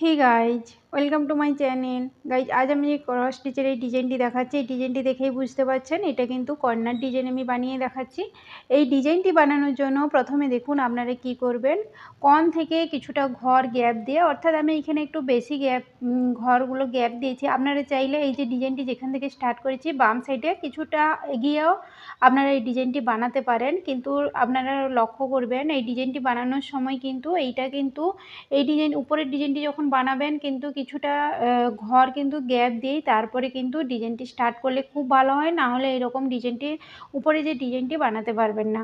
Hey guys welcome to my channel guys আজ আমি যে ক্রস স্টিচের এই ডিজাইনটি দেখাচ্ছি। এই ডিজাইনটি দেখেই বুঝতে পারছেন, এটা কিন্তু কর্নার ডিজাইন আমি বানিয়ে দেখাচ্ছি। এই ডিজাইনটি বানানোর জন্য প্রথমে দেখুন আপনারা কি করবেন। কন থেকে কিছুটা ঘর গ্যাপ দিয়ে, অর্থাৎ আমি এখানে একটু বেশি গ্যাপ ঘরগুলো গ্যাপ দিয়েছি। আপনারা চাইলে এই যে ডিজাইনটি যেখান থেকে স্টার্ট করেছি, বাম সাইডে কিছুটা এগিয়েও আপনারা এই ডিজাইনটি বানাতে পারেন। কিন্তু আপনারা লক্ষ্য করবেন, এই ডিজাইনটি বানানোর সময় কিন্তু এইটা কিন্তু, এই ডিজাইন উপরের ডিজাইনটি যখন বানাবেন, কিন্তু কিছুটা ঘর কিন্তু গ্যাপ দিয়েই তারপরে কিন্তু ডিজাইনটি স্টার্ট করলে খুব ভালো হয়, না হলে এরকম ডিজাইনটি উপরে যে ডিজাইনটি বানাতে পারবেন না।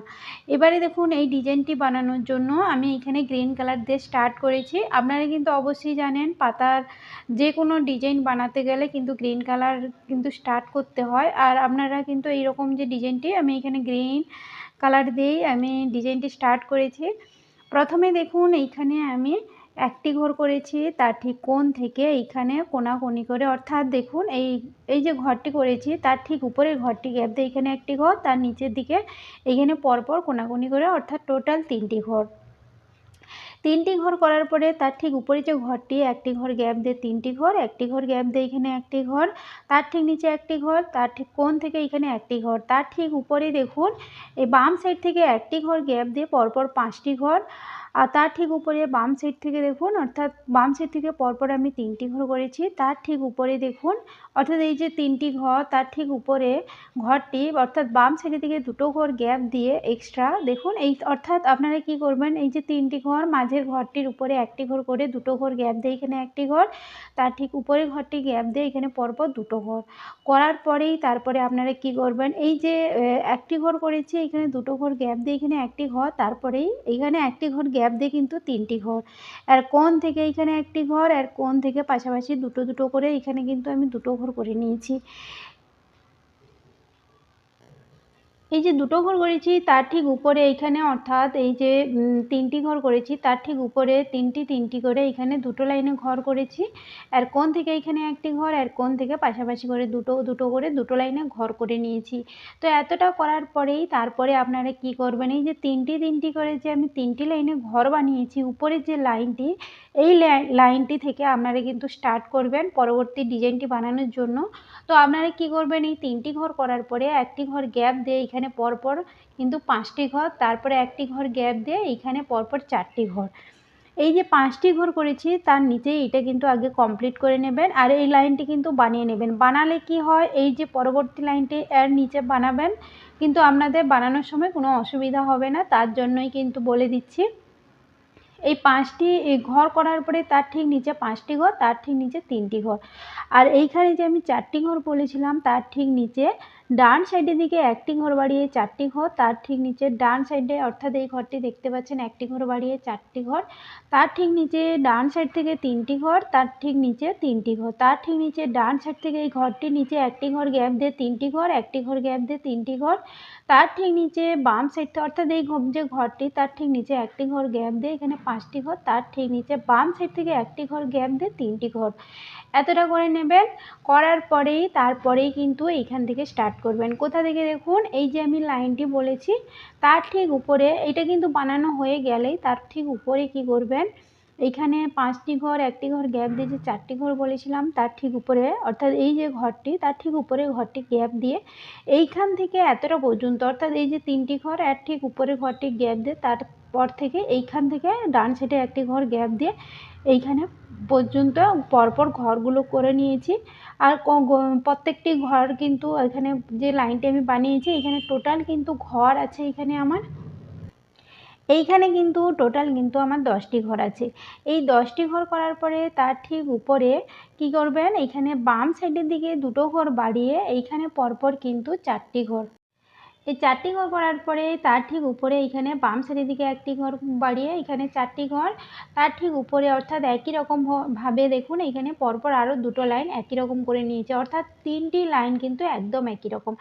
এবারে দেখুন, এই ডিজাইনটি বানানোর জন্য আমি এখানে গ্রিন কালার দিয়ে স্টার্ট করেছি। আপনারা কিন্তু অবশ্যই জানেন, পাতার যে কোনো ডিজাইন বানাতে গেলে কিন্তু গ্রিন কালার কিন্তু স্টার্ট করতে হয়। আর আপনারা কিন্তু এইরকম যে ডিজাইনটি আমি এখানে গ্রিন কালার দিয়েই আমি ডিজাইনটি স্টার্ট করেছি। প্রথমে দেখুন, এইখানে আমি একটি ঘর করেছি, তার ঠিক কোণ থেকে এইখানে কোনাকুনি করে। অর্থাৎ দেখুন, এই এই যে ঘরটি করেছি, তার ঠিক উপরের ঘরটি গ্যাপ দিয়ে এখানে একটি ঘর, তার নিচের দিকে এইখানে পরপর কোনাকুনি করে, অর্থাৎ টোটাল তিনটি ঘর। তিনটি ঘর করার পরে তার ঠিক উপরে যে ঘরটি, একটি ঘর গ্যাপ দিয়ে তিনটি ঘর, একটি ঘর গ্যাপ দিয়ে এখানে একটি ঘর, তার ঠিক নিচে একটি ঘর, তার ঠিক কোন থেকে এখানে একটি ঘর, তার ঠিক উপরে দেখুন, এই বাম সাইড থেকে একটি ঘর গ্যাপ দিয়ে পরপর পাঁচটি ঘর আর তার ঠিক উপরে বাম সাইড থেকে দেখুন, অর্থাৎ বাম সাইড থেকে পরপর আমি তিনটি ঘর করেছি। তার ঠিক উপরে দেখুন, অর্থাৎ এই যে তিনটি ঘর, তার ঠিক উপরে ঘরটি, অর্থাৎ বাম সাইডের দিকে দুটো ঘর গ্যাপ দিয়ে এক্সট্রা দেখুন, এই অর্থাৎ আপনারা কি করবেন, এই যে তিনটি ঘর, মাঝের ঘরটির উপরে একটি ঘর করে দুটো ঘর গ্যাপ দিয়ে এখানে একটি ঘর, তার ঠিক উপরে ঘরটি গ্যাপ দিয়ে এখানে পরপর দুটো ঘর। করার পরেই তারপরে আপনারা কি করবেন, এই যে একটি ঘর করেছি, এখানে দুটো ঘর গ্যাপ দিয়ে এখানে একটি ঘর, তারপরেই এখানে একটি ঘর দিয়ে কিন্তু তিনটি ঘর। আর কোন থেকে এখানে একটি ঘর, আর কোন থেকে পাশাপাশি দুটো দুটো করে এখানে কিন্তু আমি দুটো ঘর করে নিয়েছি। এই যে দুটো ঘর করেছি, তার ঠিক উপরে এইখানে অর্থাৎ এই যে তিনটি ঘর করেছি, তার ঠিক উপরে তিনটি তিনটি করে এখানে দুটো লাইনে ঘর করেছি। আর কোন থেকে এখানে একটি ঘর, আর কোন থেকে পাশাপাশি করে দুটো দুটো করে দুটো লাইনে ঘর করে নিয়েছি। তো এতটা করার পরেই তারপরে আপনারা কি করবেন, এই যে তিনটি তিনটি করে যে আমি তিনটি লাইনে ঘর বানিয়েছি উপরের যে লাইনটি, এই লাইনটি থেকে আপনারা কিন্তু স্টার্ট করবেন পরবর্তী ডিজাইনটি বানানোর জন্য। তো আপনারা কি করবেন, এই তিনটি ঘর করার পরে একটি ঘর গ্যাপ দিয়ে এখানে পরপর কিন্তু পাঁচটি ঘর, তারপরে একটি ঘর গ্যাপ দিয়ে এইখানে পরপর চারটি ঘর। এই যে পাঁচটি ঘর করেছি, তার নিচে এটা কিন্তু আগে কমপ্লিট করে নেবেন আর এই লাইনটি কিন্তু বানিয়ে নেবেন। বানালে কি হয়, এই যে পরবর্তী লাইনটি এর নিচে বানাবেন, কিন্তু আপনাদের বানানোর সময় কোনো অসুবিধা হবে না, তার জন্যই কিন্তু বলে দিচ্ছি। এই পাঁচটি ঘর করার পরে তার ঠিক নিচে পাঁচটি ঘর, তার ঠিক নিচে তিনটি ঘর। আর এইখানে যে আমি চারটি ঘর বলেছিলাম, তার ঠিক নিচে ডান সাইডের দিকে একটি ঘর বাড়িয়ে চারটি ঘর, তার ঠিক নিচে ডান সাইডে অর্থাৎ এই ঘরটি দেখতে পাচ্ছেন একটি ঘর বাড়িয়ে চারটি ঘর, তার ঠিক নিচে ডান সাইড থেকে তিনটি ঘর, তার ঠিক নিচে তিনটি ঘর, তার ঠিক নিচে ডান সাইড থেকে এই ঘরটির নিচে একটি ঘর গ্যাপ দিয়ে তিনটি ঘর, একটি ঘর গ্যাপ দিয়ে তিনটি ঘর, তার ঠিক নিচে বাম সাইড থেকে অর্থাৎ এই যে ঘরটি, তার ঠিক নিচে একটি ঘর গ্যাপ দিয়ে এখানে পাঁচটি ঘর, তার ঠিক নিচে বাম সাইড থেকে একটি ঘর গ্যাপ দিয়ে তিনটি ঘর। এতটা করে নেবেন, করার পরেই তারপরেই কিন্তু এইখান থেকে স্টার্ট করবেন। কোথা থেকে দেখুন, এই যে আমি লাইনটি বলেছি, তার ঠিক উপরে, এটা কিন্তু বানানো হয়ে গেলেই তার ঠিক উপরে কি করবেন, এইখানে পাঁচটি ঘর, একটি ঘর গ্যাপ দিয়ে যে চারটি ঘর বলেছিলাম, তার ঠিক উপরে, অর্থাৎ এই যে ঘরটি, তার ঠিক উপরে ঘরটি গ্যাপ দিয়ে এইখান থেকে এতটা পর্যন্ত, অর্থাৎ এই যে তিনটি ঘর, এর ঠিক উপরে ঘরটি গ্যাপ দিয়ে তারপর থেকে এইখান থেকে ডান সাইডে একটি ঘর গ্যাপ দিয়ে এইখানে পর্যন্ত পরপর ঘরগুলো করে নিয়েছি। আর প্রত্যেকটি ঘর কিন্তু এখানে যে লাইনটি আমি বানিয়েছি, এখানে টোটাল কিন্তু ঘর আছে এখানে আমার। এইখানে কিন্তু টোটাল কিন্তু আমার দশটি ঘর আছে। এই দশটি ঘর করার পরে তার ঠিক উপরে কি করবেন? এইখানে বাম সাইডের দিকে দুটো ঘর বাড়িয়ে এইখানে পরপর কিন্তু চারটি ঘর। এই চারটি ঘর করার পরে তার ঠিক উপরে এখানে বাম সাইডের দিকে একটি ঘর বাড়িয়ে এখানে চারটি ঘর। তার ঠিক উপরে অর্থাৎ একই রকম ভাবে দেখুন, এখানে পরপর আরও দুটো লাইন একই রকম করে নিয়েছে। অর্থাৎ তিনটি লাইন কিন্তু একদম একই রকম।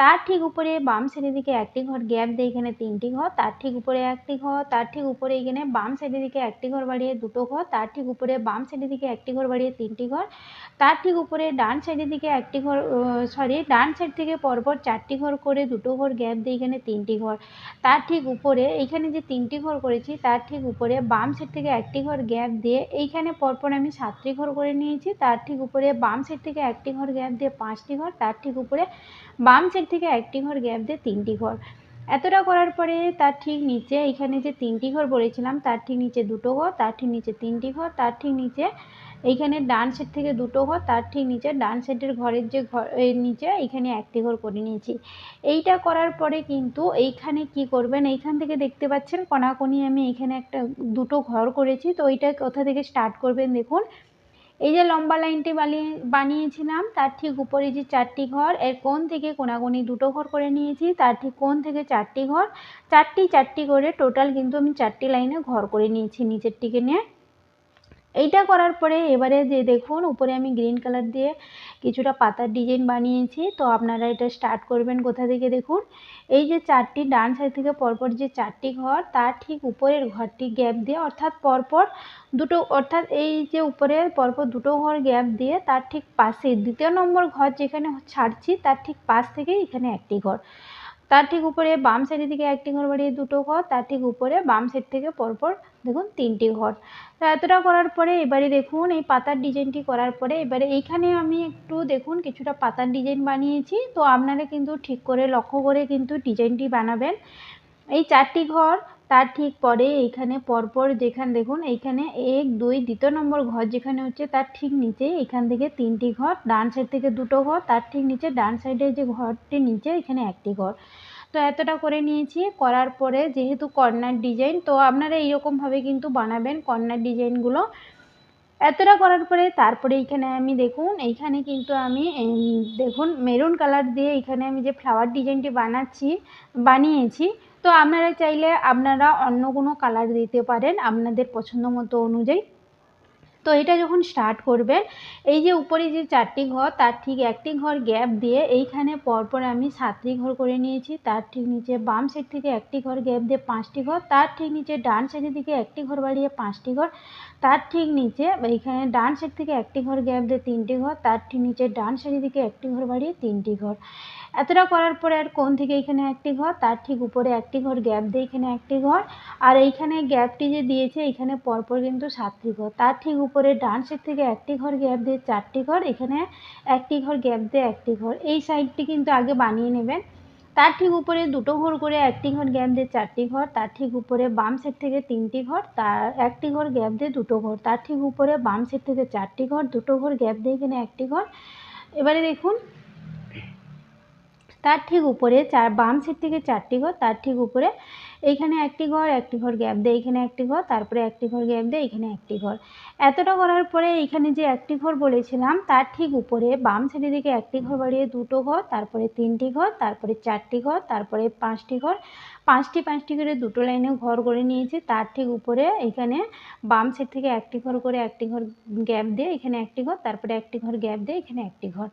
তার ঠিক উপরে বাম সাইডের দিকে একটি ঘর গ্যাপ দিয়ে এখানে তিনটি ঘর। তার ঠিক উপরে একটি ঘর, তার ঠিক উপরে এখানে বাম সাইডের দিকে একটি ঘর বাড়িয়ে দুটো ঘর। তার ঠিক উপরে বাম সাইডের দিকে একটি ঘর বাড়িয়ে তিনটি ঘর। তার ঠিক উপরে ডান সাইডের দিকে একটি ঘর সরি ডান সাইড থেকে পরপর চারটি ঘর করে দুটো ঘর, গ্যাপ দিয়ে এখানে তিনটি ঘর। তার ঠিক উপরে, এইখানে যে তিনটি ঘর করেছি, তার ঠিক উপরে বাম সাইড থেকে একটি ঘর গ্যাপ দিয়ে এইখানে পরপর আমি সাতটি ঘর করে নিয়েছি। তার ঠিক উপরে বাম সাইড থেকে একটি ঘর গ্যাপ দিয়ে পাঁচটি ঘর। তার ঠিক উপরে বাম সাইড থেকে একটি ঘর গ্যাপ দিয়ে তিনটি ঘর। এতটা করার পরে তার ঠিক নিচে এখানে যে তিনটি ঘর বলেছিলাম, তার ঠিক নিচে দুটো ঘর, তার ঠিক নিচে তিনটি ঘর, তার ঠিক নিচে এইখানে ডান সাইড থেকে দুটো ঘর, তার ঠিক নিচে ডান সাইডের ঘরের যে ঘর এর নিচে এইখানে একটি ঘর করে নিয়েছি। এইটা করার পরে কিন্তু এইখানে কি করবেন, এইখান থেকে দেখতে পাচ্ছেন কণাকণি আমি এখানে একটা দুটো ঘর করেছি, তো ওইটা কোথা থেকে স্টার্ট করবেন দেখুন। এই যে লম্বা লাইনটি বানিয়ে, বানিয়েছিলাম, তার ঠিক উপরে যে চারটি ঘর, এর কোন থেকে কোনাকুনি দুটো ঘর করে নিয়েছি, তার ঠিক কোন থেকে চারটি ঘর, চারটি চারটি করে টোটাল কিন্তু আমি চারটি লাইনে ঘর করে নিয়েছি নিচের টিকে নিয়ে। এইটা করার পরে এবারে যে দেখুন, উপরে আমি গ্রিন কালার দিয়ে কিছুটা পাতার ডিজাইন বানিয়েছি। তো আপনারা এটা স্টার্ট করবেন কোথা থেকে দেখুন? এই যে চারটি ডান সাইড থেকে পরপর যে চারটি ঘর, তার ঠিক উপরের ঘরটি গ্যাপ দিয়ে, অর্থাৎ পরপর দুটো, অর্থাৎ এই যে উপরে পরপর দুটো ঘর গ্যাপ দিয়ে, তার ঠিক পাশে, দ্বিতীয় নম্বর ঘর যেখানে ছাড়ছি, তার ঠিক পাশ থেকেই এখানে একটি ঘর। তার ঠিক উপরে বাম সাইডের দিকে একটি ঘর বাড়িয়ে দুটো ঘর, তার ঠিক উপরে বাম সাইড থেকে পরপর দেখুন তিনটি ঘর। তো এতটা করার পরে এবারে দেখুন এই পাতার ডিজাইনটি করার পরে এবারে এইখানে আমি একটু দেখুন কিছুটা পাতার ডিজাইন বানিয়েছি। তো আপনারা কিন্তু ঠিক করে লক্ষ্য করে কিন্তু ডিজাইনটি বানাবেন। এই চারটি ঘর, তার ঠিক পরে এইখানে পরপর যেখানে দেখুন এইখানে এক, দুই, দ্বিতীয় নম্বর ঘর যেখানে হচ্ছে তার ঠিক নিচে এখান থেকে তিনটি ঘর, ডান সাইড থেকে দুটো ঘর, তার ঠিক নিচে ডান সাইডের যে ঘরটি নিচে এখানে একটি ঘর। তো এতটা করে নিয়েছি, করার পরে যেহেতু কর্নার ডিজাইন, তো আপনারা এইরকমভাবে কিন্তু বানাবেন কর্নার ডিজাইনগুলো। এতটা করার পরে তারপরে এইখানে আমি দেখুন, এইখানে কিন্তু আমি দেখুন মেরুন কালার দিয়ে এখানে আমি যে ফ্লাওয়ার ডিজাইনটি বানাচ্ছি, বানিয়েছি, তো আপনারা চাইলে আপনারা অন্য কোনো কালার দিতে পারেন আপনাদের পছন্দ মতো অনুযায়ী। তো এটা যখন স্টার্ট করবেন এই যে উপরে যে চারটি ঘর, তার ঠিক একটি ঘর গ্যাপ দিয়ে এইখানে পরপর আমি সাতটি ঘর করে নিয়েছি। তার ঠিক নিচে বাম সাইড থেকে একটি ঘর গ্যাপ দিয়ে পাঁচটি ঘর, তার ঠিক নিচে ডান সাইডের দিকে একটি ঘর বাড়িয়ে পাঁচটি ঘর। তার ঠিক নিচে এইখানে ডান সাইড থেকে একটি ঘর গ্যাপ দিয়ে তিনটি ঘর, তার ঠিক নিচে ডান সাইডের দিকে একটি ঘর বাড়িয়ে তিনটি ঘর। এতটা করার পরে আর কোন থেকে এখানে একটি ঘর? তার ঠিক উপরে একটি ঘর গ্যাপ দিয়ে এখানে একটি ঘর। আর এইখানে গ্যাপটি যে দিয়েছে, এখানে পরপর কিন্তু সাতটি ঘর। তার ঠিক উপরে ডান সাইড থেকে একটি ঘর গ্যাপ দিয়ে চারটি ঘর, এখানে একটি ঘর গ্যাপ দিয়ে একটি ঘর। এই সাইডটি কিন্তু আগে বানিয়ে নেবেন। তার ঠিক উপরে দুটো ঘর করে একটি ঘর গ্যাপ দিয়ে চারটি ঘর, তার ঠিক উপরে বাম সাইড থেকে তিনটি ঘর, তার একটি ঘর গ্যাপ দিয়ে দুটো ঘর, তার ঠিক উপরে বাম সাইড থেকে চারটি ঘর, দুটো ঘর গ্যাপ দিয়ে এখানে একটি ঘর। এবারে দেখুন, তার ঠিক উপরে চার, বাম সাইড থেকে চারটি ঘর, তার ঠিক উপরে এইখানে একটি ঘর একটি ঘর গ্যাপ দেয় এইখানে একটি ঘর, তারপরে একটি ঘর গ্যাপ দেয় এখানে একটি ঘর। এতটা করার পরে এইখানে যে একটি ঘর বলেছিলাম, তার ঠিক উপরে বাম সাইডের দিকে একটি ঘর বাড়িয়ে দুটো ঘর, তারপরে তিনটি ঘর, তারপরে চারটি ঘর, তারপরে পাঁচটি ঘর। পাঁচটি পাঁচটি করে দুটো লাইনে ঘর করে নিয়েছি। তার ঠিক উপরে এখানে বাম সাইড থেকে একটি ঘর করে একটি ঘর গ্যাপ দিয়ে এখানে একটি ঘর, তারপরে একটি ঘর গ্যাপ দিয়ে এখানে একটি ঘর।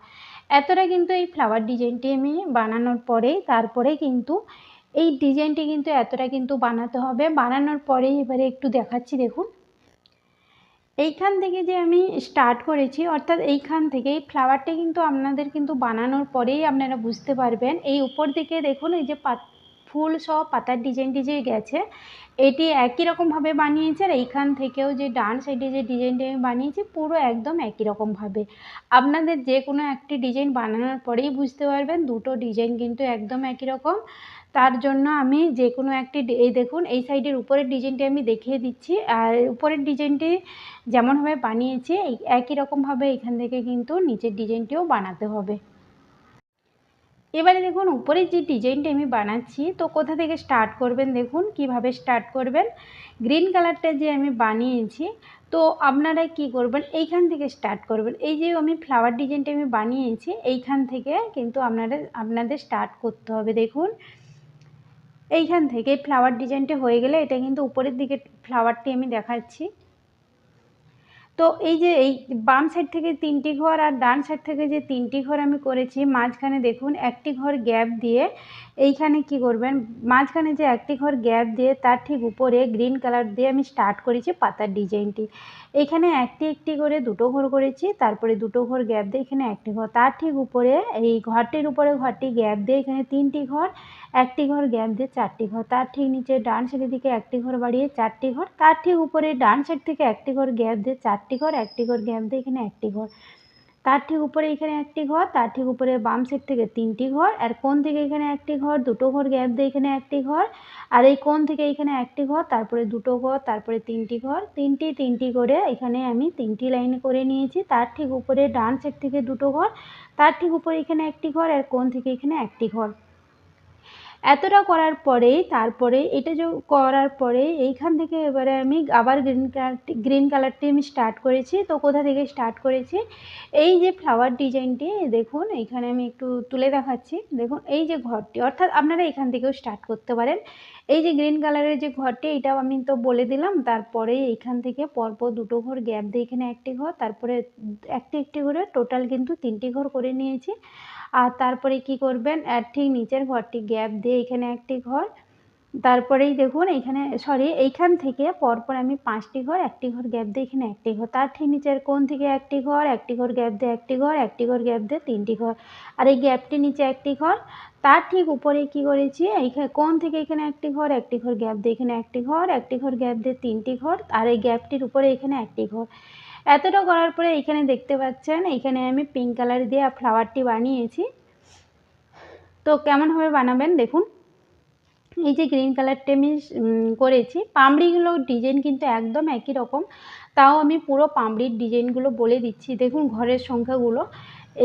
এতটা কিন্তু এই ফ্লাওয়ার ডিজাইনটি আমি বানানোর পরেই, তারপরে কিন্তু এই ডিজাইনটি কিন্তু এতটা কিন্তু বানাতে হবে। বানানোর পরেই এবারে একটু দেখাচ্ছি, দেখুন। এইখান থেকে যে আমি স্টার্ট করেছি, অর্থাৎ এইখান থেকে এই ফ্লাওয়ারটি কিন্তু আপনাদের কিন্তু বানানোর পরেই আপনারা বুঝতে পারবেন। এই উপর দিকে দেখুন, এই যে পাত, ফুল সহ পাতার ডিজাইনটি যে গেছে, এটি একই রকমভাবে বানিয়েছে আর এইখান থেকেও যে ডান সাইডে যে ডিজাইনটি আমি বানিয়েছি, পুরো একদম একই রকমভাবে। আপনাদের যে কোনো একটি ডিজাইন বানানোর পরেই বুঝতে পারবেন, দুটো ডিজাইন কিন্তু একদম একই রকম। তার জন্য আমি যে কোনো একটি এই দেখুন, এই সাইডের উপরের ডিজাইনটি আমি দেখিয়ে দিচ্ছি। আর উপরের ডিজাইনটি যেমনভাবে বানিয়েছি একই রকমভাবে এখান থেকে কিন্তু নিচের ডিজাইনটিও বানাতে হবে। এবারে দেখুন, উপরের যে ডিজাইনটা আমি বানাচ্ছি, তো কোথা থেকে স্টার্ট করবেন দেখুন, কীভাবে স্টার্ট করবেন? গ্রিন কালারটা যে আমি বানিয়েছি, তো আপনারা কি করবেন, এইখান থেকে স্টার্ট করবেন। এই যে আমি ফ্লাওয়ার ডিজাইনটা আমি বানিয়েছি, এইখান থেকে কিন্তু আপনারা আপনাদের স্টার্ট করতে হবে। দেখুন এইখান থেকে ফ্লাওয়ার ডিজাইনটা হয়ে গেলে এটা কিন্তু উপরের দিকে ফ্লাওয়ারটি আমি দেখাচ্ছি। তো এই যে এই বাম সাইড থেকে তিনটি ঘর আর ডান সাইড থেকে যে তিনটি ঘর আমি করেছি, মাঝখানে দেখুন একটি ঘর গ্যাপ দিয়ে এইখানে কি করবেন? মাঝখানে যে একটি ঘর গ্যাপ দিয়ে তার ঠিক উপরে গ্রিন কালার দিয়ে আমি স্টার্ট করেছি পাতার ডিজাইনটি। এখানে একটি একটি করে দুটো ঘর করেছি, তারপরে দুটো ঘর গ্যাপ দিয়ে এখানে একটি ঘর, তার ঠিক উপরে এই ঘরটির উপরে ঘরটি গ্যাপ দিয়ে এখানে তিনটি ঘর, একটি ঘর গ্যাপ দিয়ে চারটি ঘর, তার ঠিক নিচে ডান সাইডের দিকে একটি ঘর বাড়িয়ে চারটি ঘর, তার ঠিক উপরে ডান সাইড থেকে একটি ঘর গ্যাপ দিয়ে চারটি ঘর, একটি ঘর গ্যাপ দিয়ে এখানে একটি ঘর। তার ঠিক উপরে এখানে একটি ঘর, তার ঠিক উপরে বাম সাইড থেকে তিনটি ঘর, আর কোন থেকে এখানে একটি ঘর, দুটো ঘর গ্যাপ দিয়ে এখানে একটি ঘর, আর এই কোন থেকে এখানে একটি ঘর, তারপরে দুটো ঘর, তারপরে তিনটি ঘর, তিনটি তিনটি করে এখানে আমি তিনটি লাইন করে নিয়েছি, তার ঠিক উপরে ডান সাইড থেকে দুটো ঘর, তার ঠিক উপরে এখানে একটি ঘর, আর কোন থেকে এখানে একটি ঘর। এতটা করার পরে, তারপরে এটা করার পরে, এইখান থেকে এবারে আমি আবার গ্রিন কালারটি গ্রিন কালারটি আমি স্টার্ট করেছি। তো কোথা থেকে স্টার্ট করেছি? এই যে ফ্লাওয়ার ডিজাইনটি দেখুন, এইখানে আমি একটু তুলে দেখাচ্ছি। দেখুন, এই যে ঘরটি, অর্থাৎ আপনারা এখান থেকেও স্টার্ট করতে পারেন। এই যে গ্রিন কালারের যে ঘরটি, এটাও আমি তো বলে দিলাম। তারপরে এইখান থেকে পরপর দুটো ঘর গ্যাপ দিয়ে এখানে একটি ঘর, তারপরে একটি একটি করে টোটাল কিন্তু তিনটি ঘর করে নিয়েছি। আর তারপরে কি করবেন? আর ঠিক নিচের ঘরটি গ্যাপ দিয়ে এখানে একটি ঘর। তারপরেই দেখুন এইখানে সরি এইখান থেকে পরপর আমি পাঁচটি ঘর, একটি ঘর গ্যাপ দিয়ে এখানে একটি ঘর। তার ঠিক নিচের কোণ থেকে একটি ঘর একটি ঘর গ্যাপ দিয়ে একটি ঘর একটি ঘর গ্যাপ দিয়ে তিনটি ঘর। আর এই গ্যাপটির নিচে একটি ঘর। তার ঠিক উপরে কি করেছি? এইখানে কোণ থেকে এখানে একটি ঘর একটি ঘর গ্যাপ দিয়ে এখানে একটি ঘর একটি ঘর গ্যাপ দিয়ে তিনটি ঘর। আর এই গ্যাপটির উপরে এখানে একটি ঘর। এতটা করার পরে এখানে দেখতে পাচ্ছেন, এখানে আমি পিঙ্ক কালার দিয়ে ফ্লাওয়ারটি বানিয়েছি। তো কেমনভাবে বানাবেন দেখুন। এই যে গ্রিন কালারটি আমি করেছি। পামড়িগুলোর ডিজাইন কিন্তু একদম একই রকম। তাও আমি পুরো পামড়ির ডিজাইনগুলো বলে দিচ্ছি। দেখুন ঘরের সংখ্যাগুলো।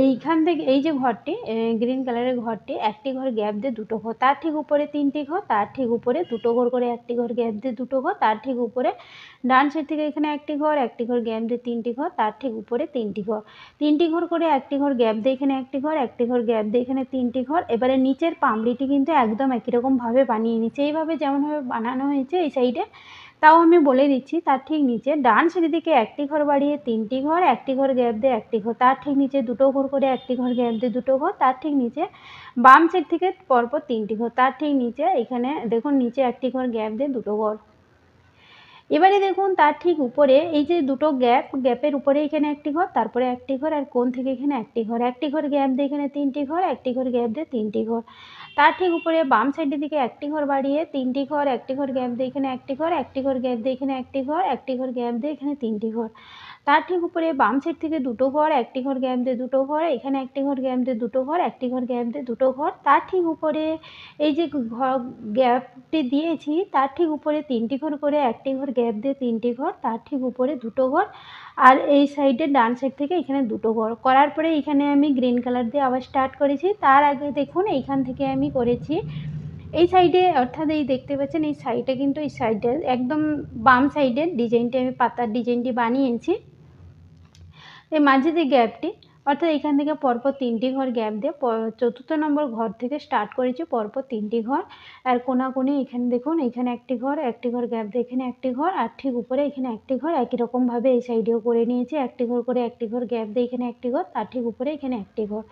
এইখান থেকে, এই যে ঘরটি গ্রিন কালারের ঘরটি, একটি ঘর গ্যাপ দিয়ে দুটো ঘর, তার ঠিক উপরে তিনটি ঘর, তার ঠিক উপরে দুটো ঘর করে একটি ঘর গ্যাপ দিয়ে দুটো ঘর, তার ঠিক উপরে ডান সাইড থেকে এখানে একটি ঘর একটি ঘর গ্যাপ দিয়ে তিনটি ঘর, তার ঠিক উপরে তিনটি ঘর। তিনটি ঘর করে একটি ঘর গ্যাপ দিয়ে এখানে একটি ঘর একটি ঘর গ্যাপ দিয়ে এখানে তিনটি ঘর, এবারে নিচের পামড়িটি কিন্তু একদম একই রকমভাবে বানিয়ে নিচ্ছে। এইভাবে যেমনভাবে বানানো হয়েছে, এই সাইডে তাও আমি বলে দিচ্ছি, তার ঠিক নিচে ডান সাইডের দিকে একটি ঘর বাড়িয়ে তিনটি ঘর, একটি ঘর গ্যাপ দিয়ে একটি ঘর, তার ঠিক নিচে দুটো ঘর করে একটি ঘর গ্যাপ দিয়ে দুটো ঘর, তার ঠিক নিচে বাম সাইড থেকে পরপর তিনটি ঘর, তার ঠিক নিচে এখানে দেখুন নিচে একটি ঘর গ্যাপ দিয়ে দুটো ঘর। এবারে দেখুন তার ঠিক উপরে এই যে দুটো গ্যাপ, গ্যাপের উপরে এখানে একটি ঘর, তারপরে একটি ঘর, আর কোন থেকে এখানে একটি ঘর একটি ঘর গ্যাপ দিয়ে এখানে তিনটি ঘর, একটি ঘর গ্যাপ দিয়ে তিনটি ঘর। তার ঠিক উপরে বাম সাইডের দিকে একটি ঘর বাড়িয়ে তিনটি ঘর, একটি ঘর গ্যাপ দিয়ে এখানে একটি ঘর একটি ঘর গ্যাপ দিয়ে এখানে একটি ঘর একটি ঘর গ্যাপ দিয়ে এখানে তিনটি ঘর। তার ঠিক উপরে বাম সাইড থেকে দুটো ঘর, একটি ঘর গ্যাপ দিয়ে দুটো ঘর, এখানে একটি ঘর গ্যাপ দুটো ঘর, একটি ঘর গ্যাপ দিয়ে দুটো ঘর। তার ঠিক উপরে এই যে ঘর গ্যাপটি দিয়েছি, তার ঠিক উপরে তিনটি ঘর করে, একটি ঘর গ্যাপ দিয়ে তিনটি ঘর, তার ঠিক উপরে দুটো ঘর। আর এই সাইডে ডান সাইড থেকে এখানে দুটো ঘর। করার পরে এখানে আমি গ্রিন কালার দিয়ে আবার স্টার্ট করেছি। তার আগে দেখুন, এইখান থেকে আমি করেছি। এই সাইডে অর্থাৎ এই দেখতে পাচ্ছেন, এই সাইডে কিন্তু এই সাইডে একদম বাম সাইডের ডিজাইনটি আমি, পাতার ডিজাইনটি বানিয়েছি। এই মাঝে যে গ্যাপটি অর্থাৎ এখান থেকে পরপর তিনটি ঘর গ্যাপ দিয়ে চতুর্থ নম্বর ঘর থেকে স্টার্ট করেছি পরপর তিনটি ঘর। আর কোনাকুনি এখানে দেখুন, এখানে একটি ঘর একটি ঘর গ্যাপ দিয়ে এখানে একটি ঘর, আর ঠিক উপরে এখানে একটি ঘর, একই রকমভাবে এই সাইডেও করে নিয়েছি, একটি ঘর করে একটি ঘর গ্যাপ দিয়ে এখানে একটি ঘর, তার ঠিক উপরে এখানে একটি ঘর।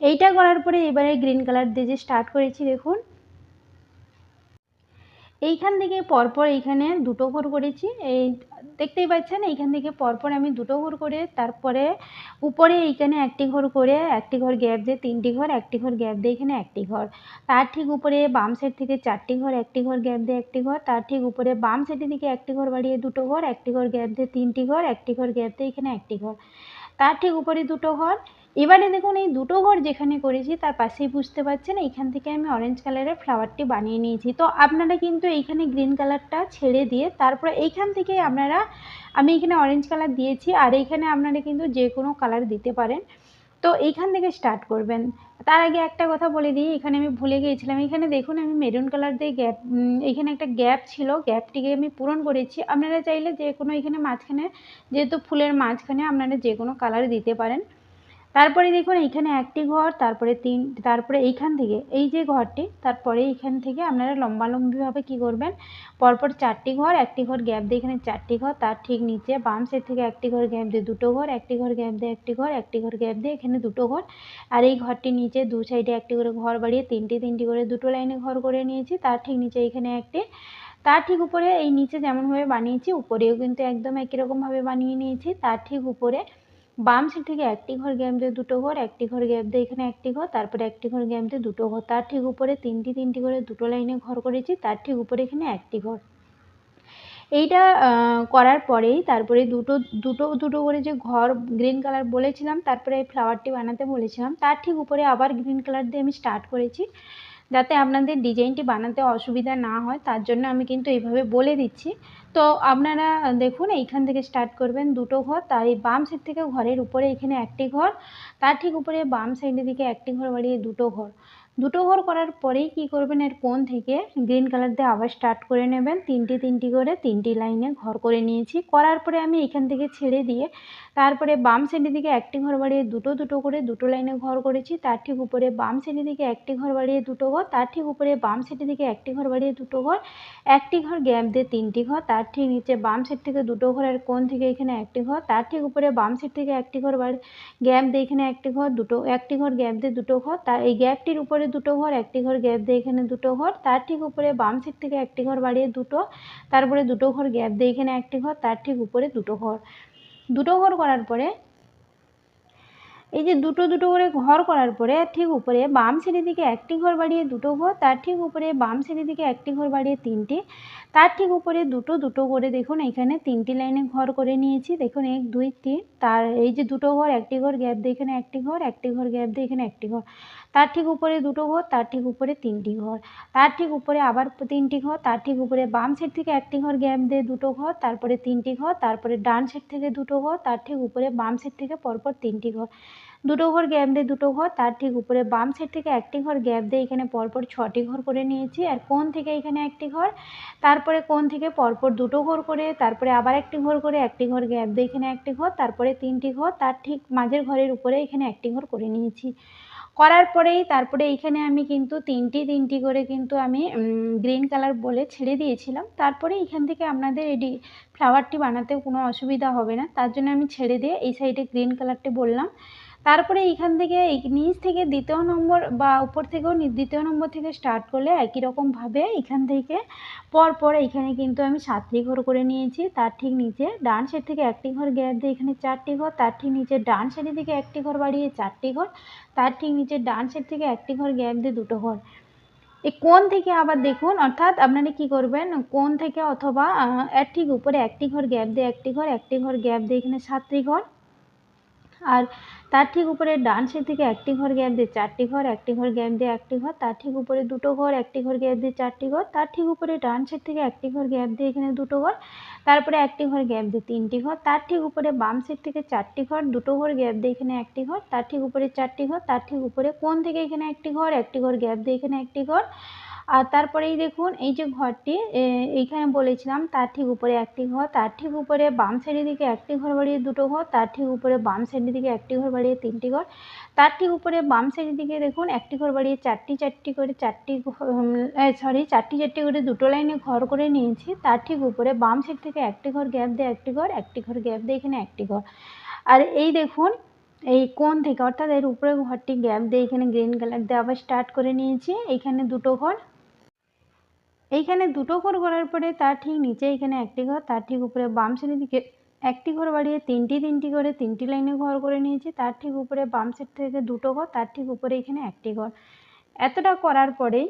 এইটা করার পরে এবারে গ্রিন কালার দিয়ে যে স্টার্ট করেছি, দেখুন এইখান থেকে পরপর এইখানে দুটো ঘর করেছি। এই দেখতেই পাচ্ছেন, এইখান থেকে পরপর আমি দুটো ঘর করে তারপরে উপরে এইখানে একটি ঘর করে একটি ঘর গ্যাপ দিয়ে তিনটি ঘর, একটি ঘর গ্যাপ দিয়ে এখানে একটি ঘর। তার ঠিক উপরে বাম সাইড থেকে চারটি ঘর, একটি ঘর গ্যাপ দিয়ে একটি ঘর। তার ঠিক উপরে বাম সাইডের দিকে একটি ঘর বাড়িয়ে দুটো ঘর, একটি ঘর গ্যাপ দিয়ে তিনটি ঘর, একটি ঘর গ্যাপ দিয়ে এখানে একটি ঘর। তার ঠিক উপরে দুটো ঘর। এবারে দেখুন, এই দুটো ঘর যেখানে করেছি, তার পাশেই বুঝতে পারছেন, এইখান থেকে আমি অরেঞ্জ কালারের ফ্লাওয়ারটি বানিয়ে নিয়েছি। তো আপনারা কিন্তু এইখানে গ্রিন কালারটা ছেড়ে দিয়ে তারপরে এইখান থেকে আপনারা, আমি এখানে অরেঞ্জ কালার দিয়েছি, আর এইখানে আপনারা কিন্তু যে কোনো কালার দিতে পারেন। তো এইখান থেকে স্টার্ট করবেন। তার আগে একটা কথা বলে দিই, এখানে আমি ভুলে গিয়েছিলাম। এখানে দেখুন, আমি মেরুন কালার দিয়ে গ্যাপ এখানে একটা গ্যাপ ছিল। গ্যাপটিকে আমি পূরণ করেছি। আপনারা চাইলে যে কোনো এখানে মাঝখানে, যেহেতু ফুলের মাঝখানে আপনারা যে কোনো কালার দিতে পারেন। তারপরে দেখুন এইখানে একটি ঘর, তারপরে তিন, তারপরে এইখান থেকে, এই যে ঘরটি, তারপরে এইখান থেকে আপনারা লম্বালম্বিভাবে কি করবেন? পরপর চারটি ঘর, একটি ঘর গ্যাপ দিয়ে এখানে চারটি ঘর, তার ঠিক নিচে বাম সাইড থেকে একটি ঘর গ্যাপ দিয়ে দুটো ঘর, একটি ঘর গ্যাপ দিয়ে একটি ঘর একটি ঘর গ্যাপ দিয়ে এখানে দুটো ঘর। আর এই ঘরটির নিচে দু সাইডে একটি করে ঘর বাড়িয়ে তিনটি তিনটি করে দুটো লাইনে ঘর করে নিয়েছি, তার ঠিক নিচে এখানে একটি। তার ঠিক উপরে এই নিচে যেমনভাবে বানিয়েছি, উপরেও কিন্তু একদম একই রকমভাবে বানিয়ে নিয়েছি, তার ঠিক উপরে বাম সিট থেকে একটি ঘর গ্যাপ দিয়ে দুটো ঘর, একটি ঘর গ্যাপ দিয়ে এখানে একটি ঘর, তারপরে একটি ঘর গ্যাপ দিয়ে দুটো ঘর, তার ঠিক উপরে তিনটি তিনটি করে দুটো লাইনে ঘর করেছি, তার ঠিক উপরে এখানে একটি ঘর। এইটা করার পরেই তারপরে দুটো দুটো দুটো করে যে ঘর গ্রিন কালার বলেছিলাম, তারপরে এই ফ্লাওয়ারটি বানাতে বলেছিলাম, তার ঠিক উপরে আবার গ্রিন কালার দিয়ে আমি স্টার্ট করেছি। যাতে আপনাদের ডিজাইনটি বানাতে অসুবিধা না হয়, তার জন্য আমি কিন্তু এইভাবে বলে দিচ্ছি। তো আপনারা দেখুন, এইখান থেকে স্টার্ট করবেন দুটো ঘর, তার এই বাম সাইড থেকে ঘরের উপরে এখানে একটি ঘর, তার ঠিক উপরে বাম সাইডের দিকে একটি ঘর বাড়িয়ে দুটো ঘর। দুটো ঘর করার পরেই কি করবেন? এর কোণ থেকে গ্রিন কালার দিয়ে আবার স্টার্ট করে নেবেন। তিনটি তিনটি করে তিনটি লাইনে ঘর করে নিয়েছি। করার পরে আমি এখান থেকে ছেড়ে দিয়ে তারপরে বাম সাইডের দিকে একটি ঘর বাড়িয়ে দুটো দুটো করে দুটো লাইনে ঘর করেছি। তার ঠিক উপরে বাম সাইডের দিকে একটি ঘর বাড়িয়ে দুটো ঘর, তার ঠিক উপরে বাম সাইডের দিকে একটি ঘর বাড়িয়ে দুটো ঘর, একটি ঘর গ্যাপ দিয়ে তিনটি ঘর, তার ঠিক নিচে বাম সাইড থেকে দুটো ঘরের কোণ থেকে এখানে একটি ঘর, তার ঠিক উপরে বাম সাইড থেকে একটি ঘর বাড়ি গ্যাপ দিয়ে এখানে একটি ঘর, দুটো, একটি ঘর গ্যাপ দিয়ে দুটো ঘর, তার এই গ্যাপটির উপরে দুটো ঘর, একটি ঘর গ্যাপ দিয়ে এখানে দুটো ঘর, তার ঠিক উপরে বাম সাইড থেকে একটি ঘর বাড়িয়ে দুটো, তারপরে দুটো ঘর গ্যাপ দিয়ে এখানে একটি ঘর, তার ঠিক উপরে দুটো ঘর। দুটো ঘর করার পরে, এই যে দুটো দুটো করে ঘর করার পরে ঠিক উপরে বাম সিঁড়ি দিকে একটি ঘর বাড়িয়ে দুটো ঘর, তার ঠিক উপরে বাম সিঁড়ি দিকে একটি ঘর বাড়িয়ে তিনটি তার ঠিক উপরে দুটো দুটো করে দেখুন, এখানে তিনটি লাইনে ঘর করে নিয়েছি। দেখুন, এক, দুই, তিন, তার এই যে দুটো ঘর, একটি ঘর গ্যাপ দিয়ে এখানে একটি ঘর একটি ঘর গ্যাপ দিয়ে এখানে একটি ঘর। তার ঠিক উপরে দুটো ঘর, তার ঠিক উপরে তিনটি ঘর। তার ঠিক উপরে আবার তিনটি ঘর, তার ঠিক উপরে বাম সাইড থেকে একটি ঘর গ্যাপ দিয়ে দুটো ঘর, তারপরে তিনটি ঘর, তারপরে ডান সাইড থেকে দুটো ঘর, তার ঠিক উপরে বাম সাইড থেকে পরপর তিনটি ঘর। দুটো ঘর গ্যাপ দিয়ে দুটো ঘর, তার ঠিক উপরে বাম সাইড থেকে একটি ঘর গ্যাপ দিয়ে এখানে পরপর ছটি ঘর করে নিয়েছি। আর কোণ থেকে এখানে একটি ঘর? তারপরে কোণ থেকে পরপর দুটো ঘর করে, তারপরে আবার একটি ঘর করে, একটি ঘর গ্যাপ দিয়ে এখানে একটি ঘর, তারপরে তিনটি ঘর, তার ঠিক মাঝের ঘরের উপরে এখানে একটি ঘর করে নিয়েছি। করার পরেই তারপরে এইখানে আমি কিন্তু তিনটি তিনটি করে কিন্তু আমি গ্রিন কালার বলে ছেড়ে দিয়েছিলাম। তারপরে এখান থেকে আপনাদের এডি ফ্লাওয়ারটি বানাতেও কোনো অসুবিধা হবে না। তার জন্য আমি ছেড়ে দিয়ে এই সাইডে গ্রিন কালারটি বললাম। তারপরে এইখান থেকে নিচ থেকে দ্বিতীয় নম্বর বা উপর থেকেও দ্বিতীয় নম্বর থেকে স্টার্ট করলে একই রকমভাবে এখান থেকে পরপর এখানে কিন্তু আমি সাতটি ঘর করে নিয়েছি। তার ঠিক নিচে ডান সাইড থেকে একটি ঘর গ্যাপ দিয়ে এখানে চারটি ঘর, তার ঠিক নিচে ডান সাইডের দিকে একটি ঘর বাড়িয়ে চারটি ঘর, তার ঠিক নিচে ডান সাইড থেকে একটি ঘর গ্যাপ দিয়ে দুটো ঘর। এই কোণ থেকে আবার দেখুন, অর্থাৎ আপনারা কি করবেন কোণ থেকে অথবা এর ঠিক উপরে একটি ঘর গ্যাপ দিয়ে একটি ঘর একটি ঘর গ্যাপ দিয়ে এখানে সাতটি ঘর আর তার ঠিক উপরে ডান সাইড থেকে একটি ঘর গ্যাপ দিয়ে চারটি ঘর, একটি ঘর গ্যাপ দিয়ে একটি ঘর, তার ঠিক উপরে দুটো ঘর, একটি ঘর গ্যাপ দিয়ে চারটি ঘর, তার ঠিক উপরে ডান সাইড থেকে একটি ঘর গ্যাপ দিয়ে এখানে দুটো ঘর তারপরে একটি ঘর গ্যাপ দিয়ে তিনটি ঘর, তার ঠিক উপরে বাম সাইড থেকে চারটি ঘর, দুটো ঘর গ্যাপ দিয়ে এখানে একটি ঘর, তার ঠিক উপরে চারটি ঘর, তার ঠিক উপরে কোণ থেকে এখানে একটি ঘর একটি ঘর গ্যাপ দিয়ে এখানে একটি ঘর আর তারপরেই দেখুন, এই যে ঘরটি এইখানে বলেছিলাম তার ঠিক উপরে একটি ঘর, তার ঠিক উপরে বাম সাইডের দিকে একটি ঘর বাড়িয়ে দুটো ঘর, তার ঠিক উপরে বাম সাইডের দিকে একটি ঘর বাড়িয়ে তিনটি ঘর, তার ঠিক উপরে বাম সাইডের দিকে দেখুন একটি ঘর বাড়িয়ে চারটি চারটি করে চারটি সরি চারটি চারটি করে দুটো লাইনে ঘর করে নিয়েছি, তার ঠিক উপরে বাম সাইড থেকে একটি ঘর গ্যাপ দিয়ে একটি ঘর একটি ঘর গ্যাপ দিয়ে এখানে একটি ঘর। আর এই দেখুন, এই কোণ থেকে অর্থাৎ এর উপরে ঘরটি গ্যাপ দিয়ে এখানে গ্রিন কালার দিয়ে আবার স্টার্ট করে নিয়েছি এইখানে দুটো ঘর এইখানে দুটো ঘর করার পরে তার ঠিক নিচে এখানে একটি ঘর, তার ঠিক উপরে বাম সাইডের দিকে একটি ঘর বাড়িয়ে তিনটি তিনটি করে তিনটি লাইনে ঘর করে নিয়েছি। তার ঠিক উপরে বাম সাইড থেকে দুটো ঘর, তার ঠিক উপরে এখানে একটি ঘর। এতটা করার পরেই,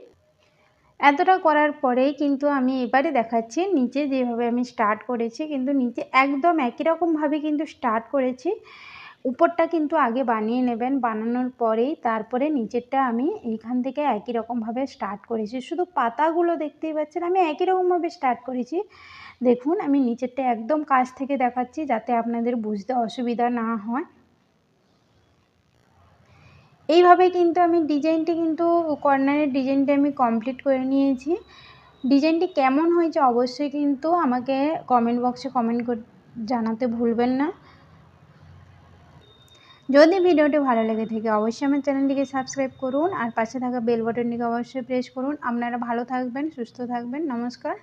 এতটা করার পরেই কিন্তু আমি এবারে দেখাচ্ছি নিচে যেভাবে আমি স্টার্ট করেছি। কিন্তু নিচে একদম একই রকমভাবে কিন্তু স্টার্ট করেছি। উপরটা কিন্তু আগে বানিয়ে নেবেন। বানানোর পরেই তারপরে নিচেরটা আমি এইখান থেকে একই রকমভাবে স্টার্ট করেছি। শুধু পাতাগুলো দেখতেই পাচ্ছেন, আমি একই রকমভাবে স্টার্ট করেছি। দেখুন, আমি নিচেরটা একদম কাছ থেকে দেখাচ্ছি যাতে আপনাদের বুঝতে অসুবিধা না হয়। এইভাবে কিন্তু আমি ডিজাইনটি কিন্তু কর্নারের ডিজাইনটি আমি কমপ্লিট করে নিয়েছি। ডিজাইনটি কেমন হয়েছে অবশ্যই কিন্তু আমাকে কমেন্ট বক্সে কমেন্ট জানাতে ভুলবেন না। যদি ভিডিওটি ভালো লেগে থাকে, অবশ্যই আমার চ্যানেলটিকে সাবস্ক্রাইব করুন আর পাশে থাকা বেল বাটনটিকে অবশ্যই প্রেস করুন। আপনারা ভালো থাকবেন, সুস্থ থাকবেন। নমস্কার।